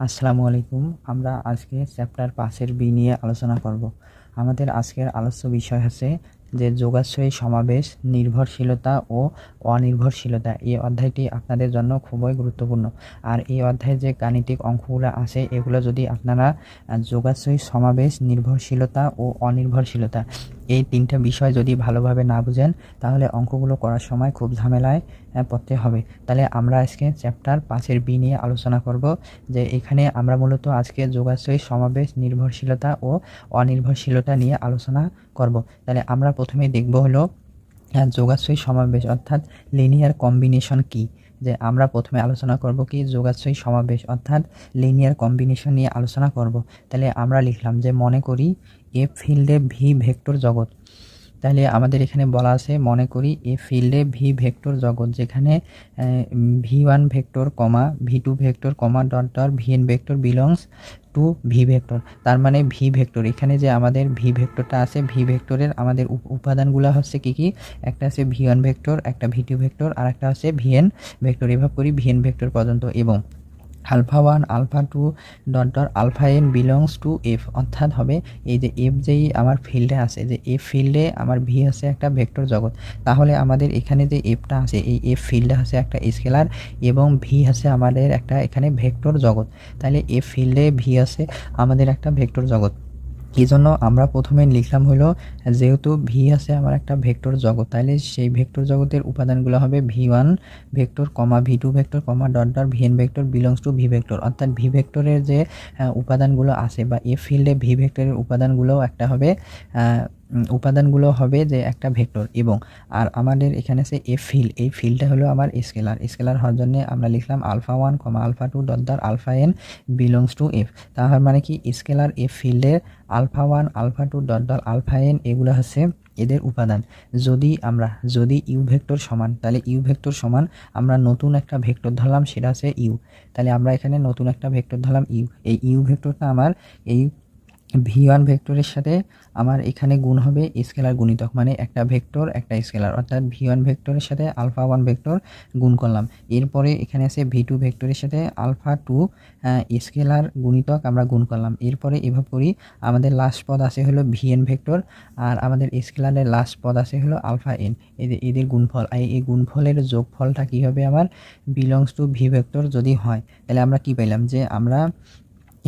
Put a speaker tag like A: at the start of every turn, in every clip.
A: আসসালামু আলাইকুম। আমরা আজকে চ্যাপ্টার পাঁচের বি নিয়ে আলোচনা করব। আমাদের আজকের আলোচ্য বিষয় হচ্ছে যে যোগাশ্রয়ী সমাবেশ, নির্ভরশীলতা ও অনির্ভরশীলতা এই অধ্যায়টি আপনাদের জন্য খুবই গুরুত্বপূর্ণ। আর এই অধ্যায়ে যে গাণিতিক অঙ্কগুলো আছে, এগুলো যদি আপনারা যোগাশ্রয়ী সমাবেশ, নির্ভরশীলতা ও অনির্ভরশীলতা এই তিনটা বিষয় যদি ভালোভাবে না বুঝেন, তাহলে অঙ্কগুলো করার সময় খুব ঝামেলায় পড়তে হবে। তাহলে আমরা আজকে চ্যাপ্টার পাঁচের বি নিয়ে আলোচনা করব যে এখানে আমরা মূলত আজকে যোগাশ্রয়ী সমাবেশ, নির্ভরশীলতা ও অনির্ভরশীলতা নিয়ে আলোচনা করব। তাহলে আমরা প্রথমে দেখব হলো আহ, যোগাশ্রয়ী সমাবেশ অর্থাৎ লিনিয়ার কম্বিনেশন কি? যে আমরা প্রথমে আলোচনা করব কি যোগাশ্রয়ী সমাবেশ অর্থাৎ লিনিয়ার কম্বিনেশন নিয়ে আলোচনা করব। তাহলে আমরা লিখলাম যে মনে করি এ ফিল্ডে ভি ভেক্টর জগৎ। তাহলে আমাদের এখানে বলা আছে, মনে করি এ ফিল্ডে ভি ভেক্টর জগৎ, যেখানে V one vector comma, V two vector comma dot dot V N vector belongs to V vector. তার মানে ভি ভেক্টর। এখানে যে আমাদের ভি ভেক্টরটা আছে, ভি ভেক্টরের আমাদের উপ- উপাদানগুলো হচ্ছে কি কি? একটা আছে ভি ওয়ান ভেক্টর, একটা ভি টু ভেক্টর আর একটা হচ্ছে ভি এন ভেক্টর। এভাবে করি ভি এন ভেক্টর পর্যন্ত। এবং alpha one, alpha two, dot dot, alpha N belongs to F. অর্থাৎ হবে এই যে এফ যেই আমার ফিল্ডে আছে, যে এফ ফিল্ডে আমার ভি আছে একটা ভেক্টর জগৎ। তাহলে আমাদের এখানে যে এফটা আছে, এই এফ ফিল্ডে আছে একটা স্কেলার এবং ভি আছে আমাদের একটা এখানে ভেক্টর জগৎ। তাহলে এফ ফিল্ডে ভি আছে আমাদের একটা ভেক্টর জগৎ। এই জন্য আমরা প্রথমে লিখলাম হলো যেহেতু ভি আছে আমার একটা ভেক্টর জগৎ তাহলে সেই ভেক্টর জগতের উপাদানগুলো হবে V one vector comma V two vector comma dot dot V N vector belongs to V vector. অর্থাৎ ভি ভেক্টরের যে উপাদানগুলো আছে বা এ ফিল্ডে ভি ভেক্টরের উপাদানগুলোও একটা হবে উপাদানগুলো হবে যে একটা ভেক্টর এবং আর আমাদের এখানে আছে এ ফিল্ড, এই ফিল্ডটা হলো আমার স্কেলার। স্কেলার হওয়ার জন্য আমরা লিখলাম alpha one comma alpha two dot alpha N belongs to F. তাহার মানে কি? স্কেলার এ ফিল্ডের alpha one, alpha two dot alpha N এগুলো হচ্ছে এদের উপাদান। যদি আমরা, যদি ইউ ভেক্টর সমান, তাহলে ইউ ভেক্টর সমান আমরা নতুন একটা ভেক্টর ধরলাম, সেটা হচ্ছে ইউ। তাহলে আমরা এখানে নতুন একটা ভেক্টর ধরলাম ইউ। এই ইউ ভেক্টরটা আমার, এই ভি ওয়ান ভেক্টরের সাথে আমার এখানে গুণ হবে স্কেলার গুণিতক মানে একটা ভেক্টর, একটা স্কেলার। অর্থাৎ ভি ওয়ান ভেক্টরের সাথে আলফা ওয়ান ভেক্টর গুণ করলাম। এরপরে এখানে আছে ভি টু ভেক্টরের সাথে আলফা টু স্কেলার গুণিতক আমরা গুণ করলাম। এরপরে এভাবে করি, আমাদের লাস্ট পদ আছে হলো ভি এন ভেক্টর, আর আমাদের স্কেলারের লাস্ট পদ আছে হলো আলফা এন। এদের এদের গুণফল এই গুণফলের যোগফলটা কী হবে আমার? বিলংস টু ভি ভেক্টর যদি হয়, তাহলে আমরা কি পাইলাম যে আমরা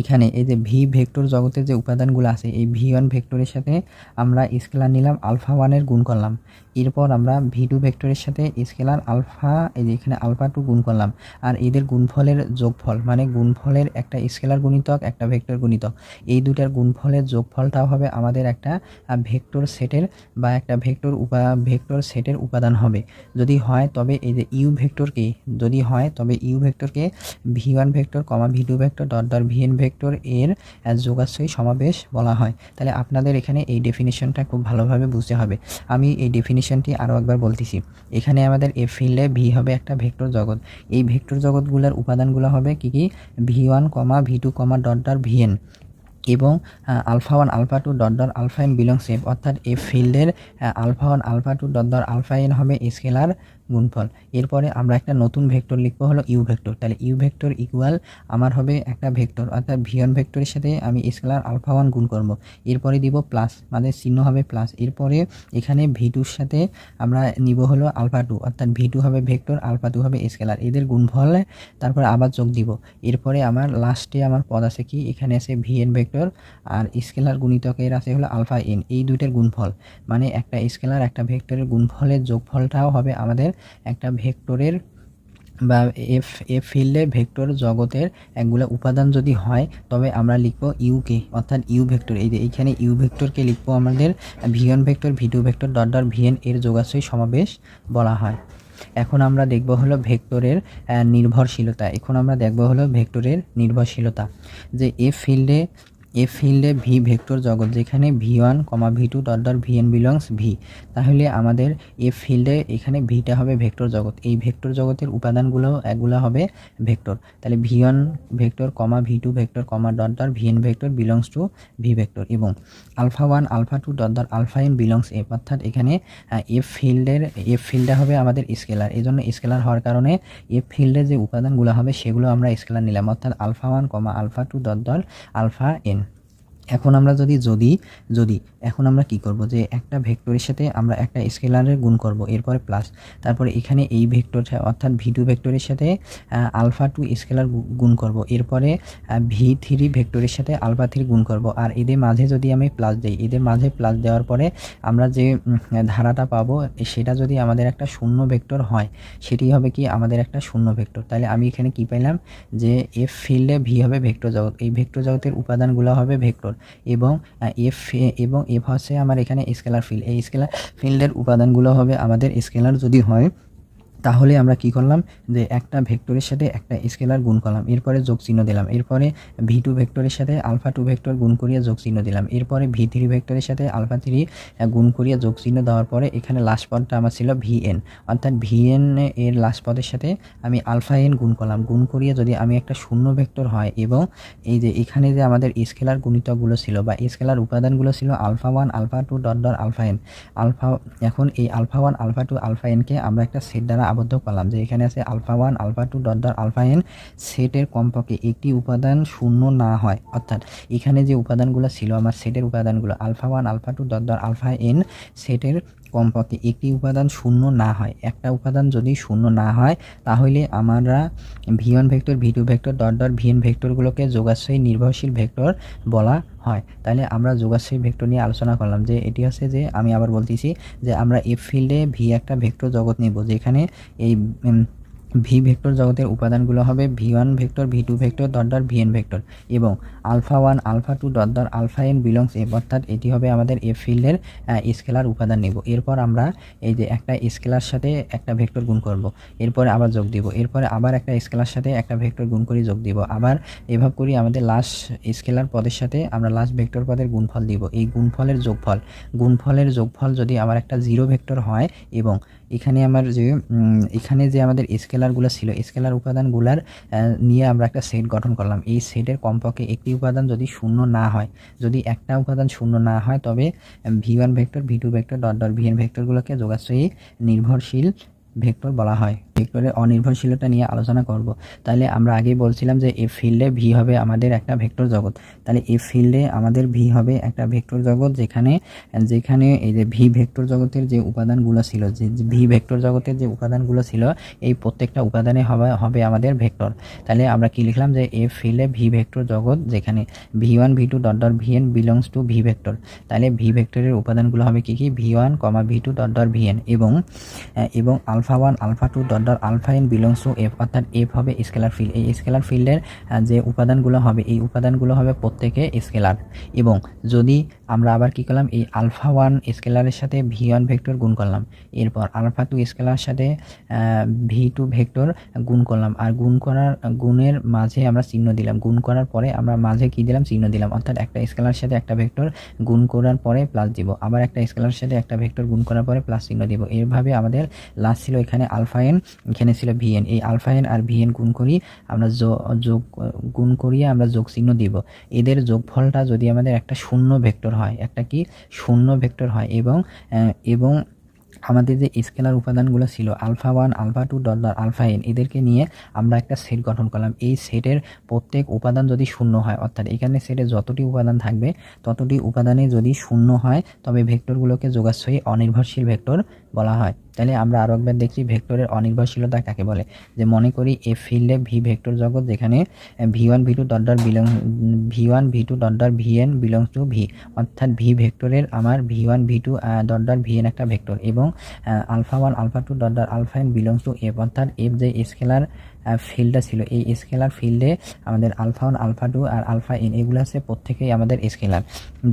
A: এখানে এই যে ভি ভেক্টর জগতের যে উপাদানগুলো আছে, এই ভি ওয়ান ভেক্টরের সাথে আমরা স্কেলার নিলাম আলফা ওয়ানের গুণ করলাম। এরপর আমরা ভি টু ভেক্টরের সাথে স্কেলার আলফা, এই যে এখানে আলফা টু গুণ করলাম। আর এদের গুণফলের যোগফল মানে গুণফলের একটা স্কেলার গুণিতক, একটা ভেক্টর গুণিতক। এই দুটার গুণফলের যোগফলটাও হবে আমাদের একটা ভেক্টর সেটের বা একটা ভেক্টর উপা, ভেক্টর সেটের উপাদান হবে। যদি হয়, তবে এই যে ইউ ভেক্টরকে যদি হয়, তবে ইউ ভেক্টরকে V one vector, comma V two vector dot dot V N vector এর যোগাশ্রয়ী সমাবেশ বলা হয়। তাহলে আপনাদের এখানে এই ডেফিনিশনটা খুব ভালোভাবে বুঝতে হবে। আমি এই ডেফিনিশনটি আরও একবার বলতেছি। এখানে আমাদের এ ফিল্ডে ভি হবে একটা ভেক্টর জগৎ। এই ভেক্টর জগৎগুলোর উপাদানগুলো হবে কি কি? V one comma V two comma dot dot V N. এবং alpha one, alpha two dot dot alpha N belongs F. অর্থাৎ এফ ফিল্ডের alpha one, alpha two dot dot alpha N হবে স্কেলার গুণফল। এরপরে আমরা একটা নতুন ভেক্টর লিখব, হলো ইউ ভেক্টর। তাহলে ইউ ভেক্টর ইকুয়াল আমার হবে একটা ভেক্টর, অর্থাৎ ভি ওয়ান ভেক্টরের সাথে আমি স্কেলার আলফা ওয়ান গুণ করব। এরপরে দিব প্লাস মানে চিহ্ন হবে প্লাস এরপরে এখানে ভি টুর সাথে আমরা নিব হলো আলফা টু অর্থাৎ ভি টু হবে ভেক্টর আলফা টু হবে স্কেলার এদের গুণফল, তারপরে আবার যোগ দিব। এরপরে আমার লাস্টে আমার পদ আছে কি? এখানে আছে ভি এন ভেক্টর আর স্কেলার গুণিতকের আছে হলো আলফা এন এই দুইটার গুণফল মানে একটা স্কেলার একটা ভেক্টরের গুণফলের যোগফলটাও হবে আমাদের একটা ভেক্টরের বা এফ এফ ফিল্ডে ভেক্টর জগতের একগুলো উপাদান যদি হয়, তবে আমরা লিখব ইউকে অর্থাৎ ইউ ভেক্টর। এই যে এইখানে ইউ ভেক্টরকে লিখব আমাদের V N vector, V two vector dot dot V N এর যোগাশ্রয়ী সমাবেশ বলা হয়। এখন আমরা দেখব হলো ভেক্টরের নির্ভরশীলতা। এখন আমরা দেখব হলো ভেক্টরের নির্ভরশীলতা। যে এফ ফিল্ডে এফ ফিল্ডে ভি ভেক্টর জগৎ, যেখানে V one comma V two dot dot V N belongs V. তাহলে আমাদের এফ ফিল্ডে এখানে ভিটা হবে ভেক্টর জগৎ। এই ভেক্টর জগতের উপাদানগুলো এগুলো হবে ভেক্টর। তাহলে V one vector comma V two vector comma dot dot V N vector belongs to V vector এবং alpha one, alpha two dot dot alpha N belongs F অর্থাৎ এখানে এফ ফিল্ডের এফ ফিল্ডে হবে আমাদের স্কেলার। এই জন্য স্কেলার হওয়ার কারণে এফ ফিল্ডে যে উপাদানগুলো হবে, সেগুলো আমরা স্কেলার নিলাম। অর্থাৎ alpha one comma alpha two dot dot alpha N. এখন আমরা যদি যদি যদি, এখন আমরা কি করব যে একটা ভেক্টরের সাথে আমরা একটা স্কেলারের গুণ করব, এরপরে প্লাস তারপরে এখানে এই ভেক্টর অর্থাৎ ভি টু ভেক্টরের সাথে আলফা টু স্কেলার গুণ করব, এরপরে ভি থ্রি ভেক্টরের সাথে আলফা থ্রি গুণ করব, আর এদের মাঝে যদি আমি প্লাস দিই, এদের মাঝে প্লাস দেওয়ার পরে আমরা যে ধারাটা পাবো, সেটা যদি আমাদের একটা শূন্য ভেক্টর হয়, সেটি হবে কি আমাদের একটা শূন্য ভেক্টর। তাহলে আমি এখানে কি পাইলাম যে এফ ফিল্ডে ভি হবে ভেক্টর জগৎ, এই ভেক্টর জগতের উপাদানগুলো হবে ভেক্টর। এবং এফ এবং এফ হচ্ছে আমার এখানে স্কেলার ফিল্ড এই স্কেলার ফিল্ডের উপাদানগুলো হবে আমাদের স্কেলার যদি হয় তাহলে আমরা কি করলাম? যে একটা ভেক্টরের সাথে একটা স্কেলার গুণ করলাম। এরপরে যোগ চিহ্ন দিলাম। এরপরে ভি টু ভেক্টরের সাথে আলফা টু ভেক্টর গুণ করিয়ে যোগ চিহ্ন দিলাম। এরপরে ভি থ্রি ভেক্টরের সাথে আলফা থ্রি গুণ করিয়ে যোগ চিহ্ন দেওয়ার পরে এখানে লাস্ট পদটা আমার ছিল ভি এন অর্থাৎ ভি এন এর লাস্ট পদের সাথে আমি আলফা এন গুণ করলাম। গুণ করিয়ে যদি আমি একটা শূন্য ভেক্টর হয় এবং এই যে এখানে যে আমাদের স্কেলার গুণিতকগুলো ছিল বা স্কেলার উপাদানগুলো ছিল alpha one alpha two dot dot alpha N alpha, এখন এই alpha one alpha two alpha NK আমরা একটা সেট দ্বারা আবদ্ধ করলাম যে এখানে আছে alpha one, alpha two dot dot alpha N সেটের কমপক্ষে একটি উপাদান শূন্য না হয়। অর্থাৎ এখানে যে উপাদানগুলো ছিল, আমার সেটের উপাদানগুলো alpha one, alpha two dot dot alpha N সেটের কমপক্ষে একটি উপাদান শূন্য না হয়। একটা উপাদান যদি শূন্য না হয়, তাহলে আমরা V one vector V two vector dot dot V N ভেক্টরগুলোকে যোগাশ্রয়ী নির্ভরশীল ভেক্টর বলা হয়। তাহলে আমরা যোগাশ্রয়ী ভেক্টর নিয়ে আলোচনা করলাম যে এটি হচ্ছে যে আমি আবার বলতেছি যে আমরা এফ ফিল্ডে ভি একটা ভেক্টর জগৎ নেব, যেখানে এই ভি ভেক্টর জগতের উপাদানগুলো হবে V one vector V two vector dot V N vector এবং alpha one alpha two dot alpha N belongs F অর্থাৎ এটি হবে আমাদের এফ ফিল্ডের স্কেলার উপাদান নেব। এরপর আমরা এই যে একটা স্কেলার সাথে একটা ভেক্টর গুণ করব। এরপরে আবার যোগ দিব। এরপরে আবার একটা স্কেলার সাথে একটা ভেক্টর গুণ করে যোগ দিব। আবার এভাবে করি আমাদের লাস্ট স্কেলার পদের সাথে আমরা লাস্ট ভেক্টর পদের গুণফল দিব। এই গুণফলের যোগফল গুণফলের যোগফল যদি আমার একটা জিরো ভেক্টর হয় এবং এখানে আমার যে এখানে যে আমাদের স্কেলারগুলো ছিল স্কেলার উপাদানগুলার নিয়ে আমরা একটা সেট গঠন করলাম। এই সেটের কমপক্ষে একটি উপাদান যদি শূন্য না হয়, যদি একটা উপাদান শূন্য না হয়, তবে V one vector V two vector dot dot V N ভেক্টরগুলোকে যোগাশ্রয়ী নির্ভরশীল ভেক্টর বলা হয়। ভেক্টরের অনির্ভরশীলতা নিয়ে আলোচনা করব। তাহলে আমরা আগেই বলছিলাম যে এফ ফিল্ডে ভি হবে আমাদের একটা ভেক্টর জগৎ। তাহলে এফ ফিল্ডে আমাদের ভি হবে একটা ভেক্টর জগৎ যেখানে যেখানে এই যে ভি ভেক্টর জগতের যে উপাদানগুলো ছিল, যে ভি ভেক্টর জগতের যে উপাদানগুলো ছিল, এই প্রত্যেকটা উপাদানে হবে হবে আমাদের ভেক্টর। তাহলে আমরা কি লিখলাম যে এফ ফিল্ডে ভি ভেক্টর জগৎ যেখানে V one, V two dot dot V N belongs to V vector. তাহলে ভি ভেক্টরের উপাদানগুলো হবে কি কি? V one, comma V two dot dot V N এবং এবং alpha one, alpha two, dot dot, alpha N, belongs to, F, অর্থাৎ F হবে স্কেলার ফিল্ড। এই স্কেলার ফিল্ডের যে উপাদানগুলো হবে, এই উপাদানগুলো হবে প্রত্যেকে স্কেলার। এবং যদি আমরা আবার কি করলাম? এই আলফা ওয়ান স্কেলারের সাথে ভি ওয়ান ভেক্টর গুণ করলাম। এরপর আলফা টু স্কেলার সাথে ভি টু ভেক্টর গুণ করলাম। আর গুণ করার, গুণের মাঝে আমরা চিহ্ন দিলাম। গুণ করার পরে আমরা মাঝে কি দিলাম? চিহ্ন দিলাম। অর্থাৎ একটা স্কেলার সাথে একটা ভেক্টর গুণ করার পরে প্লাস দিব। আবার একটা স্কেলার সাথে একটা ভেক্টর গুণ করার পরে প্লাস চিহ্ন দিব। এরভাবে আমাদের লাস্ট ছিল এখানে আলফা এন এখানে ছিল ভি এন এই আলফা এন আর ভিএন গুণ করি আমরা যোগ, গুণ করিয়ে আমরা যোগ চিহ্ন দিব। এদের যোগফলটা যদি আমাদের একটা শূন্য ভেক্টর হয়, একটা কি শূন্য ভেক্টর হয় এবং এবং আমাদের যে স্কেলার উপাদানগুলো ছিল, alpha one, alpha two dollar alpha N, এদেরকে নিয়ে আমরা একটা সেট গঠন করলাম। এই সেটের প্রত্যেক উপাদান যদি শূন্য হয়, অর্থাৎ এখানে সেটে যতটি উপাদান থাকবে, ততটি উপাদানে যদি শূন্য হয়, তবে ভেক্টরগুলোকে যোগাশ্রয়ী অনির্ভরশীল ভেক্টর বলা হয়। তাহলে আমরা আরও একবার দেখছি ভেক্টরের অনির্ভরশীলতা কাকে বলে। যে মনে করি এ ফিল্ডে ভি ভেক্টর জগৎ যেখানে V one, V two dot dot belong V one, V two dot dot V N belongs to V. অর্থাৎ ভি ভেক্টরের আমার V one, V two dot dot V N একটা ভেক্টর এবং alpha one, alpha two, dot dot alpha N belongs to F. অর্থাৎ F যে scalar ফিল্ডটা ছিল। এই স্কেলার ফিল্ডে আমাদের আলফা ওয়ান, আলফা টু আর আলফা এন এগুলো আছে প্রত্যেকেই আমাদের স্কেলার।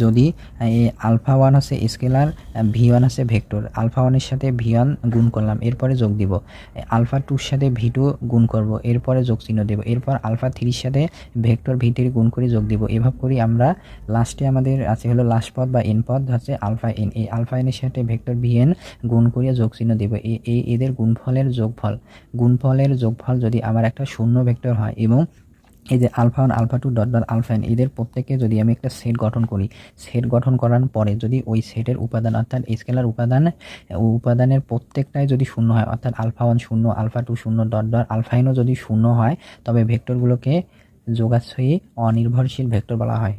A: যদি এই আলফা ওয়ান আছে স্কেলার ভি ওয়ান আছে ভেক্টর। আলফা ওয়ানের সাথে ভি ওয়ান গুণ করলাম, এরপরে যোগ দিব। আলফা টুর সাথে ভি টু গুণ করব, এরপরে যোগ চিহ্ন দেবো। এরপর আলফা থ্রির সাথে ভেক্টর ভি থ্রি গুণ করে যোগ দিব। এভাবে করি আমরা লাস্টে আমাদের আছে হলো লাস্ট পদ বা এন পদ, হচ্ছে আলফা এন। এই আলফা এনের সাথে ভেক্টর ভি এন গুণ করিয়ে যোগ চিহ্ন দেবো। এদের গুণফলের যোগফল। গুণফলের যোগফল যদি আমার একটা শূন্য ভেক্টর হয় এবং এই যে alpha one, alpha two, dot dot, alpha N, এদের প্রত্যেককে যদি আমি একটা সেট গঠন করি, সেট গঠন করার পরে যদি ওই সেটের উপাদান, অর্থাৎ স্কেলার উপাদান, উপাদানের প্রত্যেকটাই যদি শূন্য হয়, অর্থাৎ আলফা ওয়ান শূন্য, আলফা টু শূন্য, ডট ডট, আলফা এনও যদি শূন্য হয়, তবে ভেক্টরগুলোকে যোগাশ্রয়ী অনির্ভরশীল ভেক্টর বলা হয়।